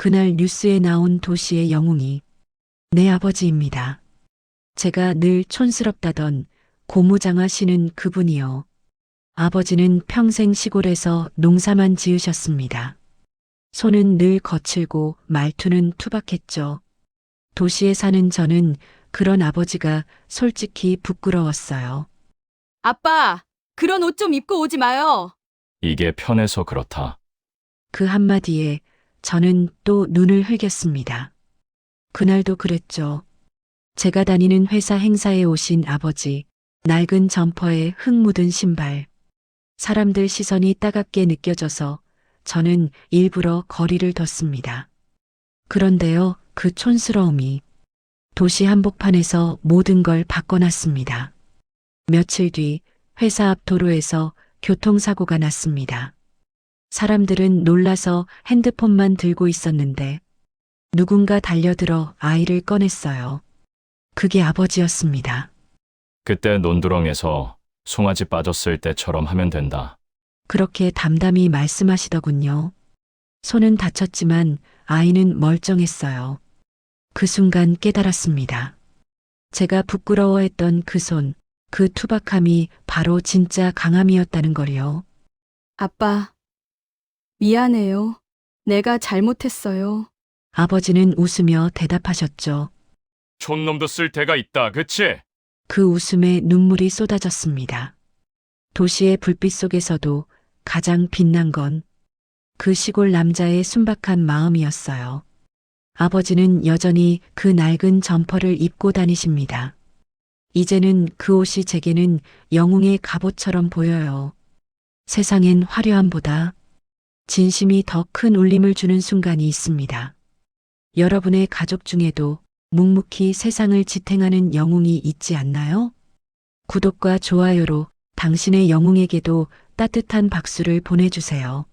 그날 뉴스에 나온 도시의 영웅이 내 아버지입니다. 제가 늘 촌스럽다던 고무장화 씨는 그분이요. 아버지는 평생 시골에서 농사만 지으셨습니다. 손은 늘 거칠고 말투는 투박했죠. 도시에 사는 저는 그런 아버지가 솔직히 부끄러웠어요. 아빠, 그런 옷 좀 입고 오지 마요. 이게 편해서 그렇다. 그 한마디에 저는 또 눈을 흘겼습니다. 그날도 그랬죠. 제가 다니는 회사 행사에 오신 아버지, 낡은 점퍼에 흙 묻은 신발. 사람들 시선이 따갑게 느껴져서 저는 일부러 거리를 뒀습니다. 그런데요, 그 촌스러움이 도시 한복판에서 모든 걸 바꿔놨습니다. 며칠 뒤 회사 앞 도로에서 교통사고가 났습니다. 사람들은 놀라서 핸드폰만 들고 있었는데 누군가 달려들어 아이를 꺼냈어요. 그게 아버지였습니다. 그때 논두렁에서 송아지 빠졌을 때처럼 하면 된다. 그렇게 담담히 말씀하시더군요. 손은 다쳤지만 아이는 멀쩡했어요. 그 순간 깨달았습니다. 제가 부끄러워했던 그 손, 그 투박함이 바로 진짜 강함이었다는 걸요. 아빠, 미안해요. 내가 잘못했어요. 아버지는 웃으며 대답하셨죠. 촌놈도 쓸 데가 있다, 그치? 그 웃음에 눈물이 쏟아졌습니다. 도시의 불빛 속에서도 가장 빛난 건 그 시골 남자의 순박한 마음이었어요. 아버지는 여전히 그 낡은 점퍼를 입고 다니십니다. 이제는 그 옷이 제게는 영웅의 갑옷처럼 보여요. 세상엔 화려함보다 진심이 더 큰 울림을 주는 순간이 있습니다. 여러분의 가족 중에도 묵묵히 세상을 지탱하는 영웅이 있지 않나요? 구독과 좋아요로 당신의 영웅에게도 따뜻한 박수를 보내주세요.